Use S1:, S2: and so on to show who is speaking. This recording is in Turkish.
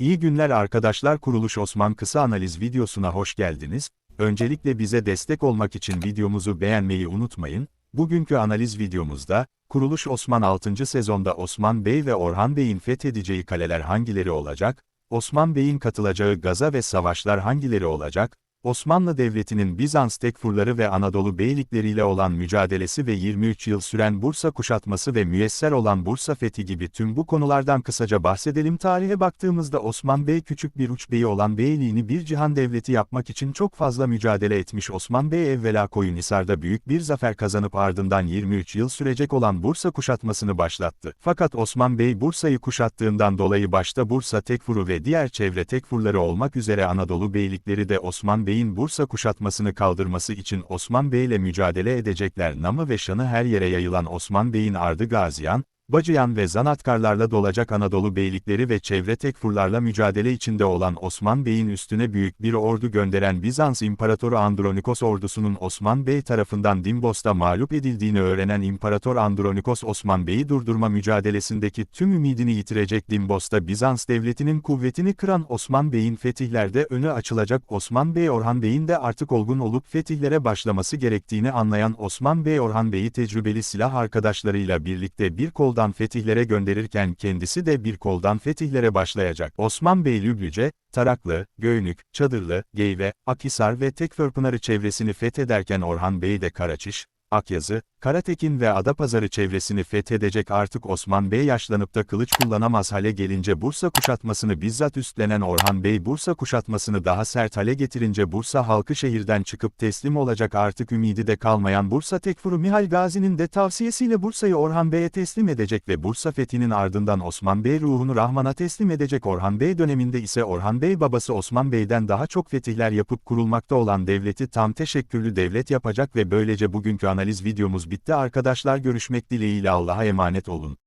S1: İyi günler arkadaşlar Kuruluş Osman kısa analiz videosuna hoş geldiniz. Öncelikle bize destek olmak için videomuzu beğenmeyi unutmayın. Bugünkü analiz videomuzda, Kuruluş Osman 6. sezonda Osman Bey ve Orhan Bey'in fethedeceği kaleler hangileri olacak? Osman Bey'in katılacağı gaza ve savaşlar hangileri olacak? Osmanlı Devleti'nin Bizans tekfurları ve Anadolu beylikleriyle olan mücadelesi ve 23 yıl süren Bursa kuşatması ve müyesser olan Bursa fethi gibi tüm bu konulardan kısaca bahsedelim. Tarihe baktığımızda Osman Bey küçük bir uç beyi olan beyliğini bir cihan devleti yapmak için çok fazla mücadele etmiş Osman Bey evvela Koyunhisar'da büyük bir zafer kazanıp ardından 23 yıl sürecek olan Bursa kuşatmasını başlattı. Fakat Osman Bey Bursa'yı kuşattığından dolayı başta Bursa tekfuru ve diğer çevre tekfurları olmak üzere Anadolu beylikleri de Osman Bey'in Bursa kuşatmasını kaldırması için Osman Bey ile mücadele edecekler. Namı ve şanı her yere yayılan Osman Bey'in ardı Gaziyan, Bacıyan ve Zanatkarlarla dolacak Anadolu beylikleri ve çevre tekfurlarla mücadele içinde olan Osman Bey'in üstüne büyük bir ordu gönderen Bizans İmparatoru Andronikos ordusunun Osman Bey tarafından Dimbos'ta mağlup edildiğini öğrenen İmparator Andronikos Osman Bey'i durdurma mücadelesindeki tüm ümidini yitirecek Dimbos'ta Bizans devletinin kuvvetini kıran Osman Bey'in fetihlerde önü açılacak Osman Bey Orhan Bey'in de artık olgun olup fetihlere başlaması gerektiğini anlayan Osman Bey Orhan Bey'i tecrübeli silah arkadaşlarıyla birlikte bir koldan fetihlere gönderirken kendisi de bir koldan fetihlere başlayacak. Osman Bey Lüblüce, Taraklı, Göynük, Çadırlı, Geyve, Akhisar ve Tekförpınarı çevresini fethederken Orhan Bey de Karaçiş, Akyazı, Karatekin ve Adapazarı çevresini fethedecek artık Osman Bey yaşlanıp da kılıç kullanamaz hale gelince Bursa kuşatmasını bizzat üstlenen Orhan Bey Bursa kuşatmasını daha sert hale getirince Bursa halkı şehirden çıkıp teslim olacak artık ümidi de kalmayan Bursa Tekfuru Mihal Gazi'nin de tavsiyesiyle Bursa'yı Orhan Bey'e teslim edecek ve Bursa fethinin ardından Osman Bey ruhunu Rahman'a teslim edecek Orhan Bey döneminde ise Orhan Bey babası Osman Bey'den daha çok fetihler yapıp kurulmakta olan devleti tam teşekkürlü devlet yapacak ve böylece bugünkü analiz videomuz bitti arkadaşlar görüşmek dileğiyle Allah'a emanet olun.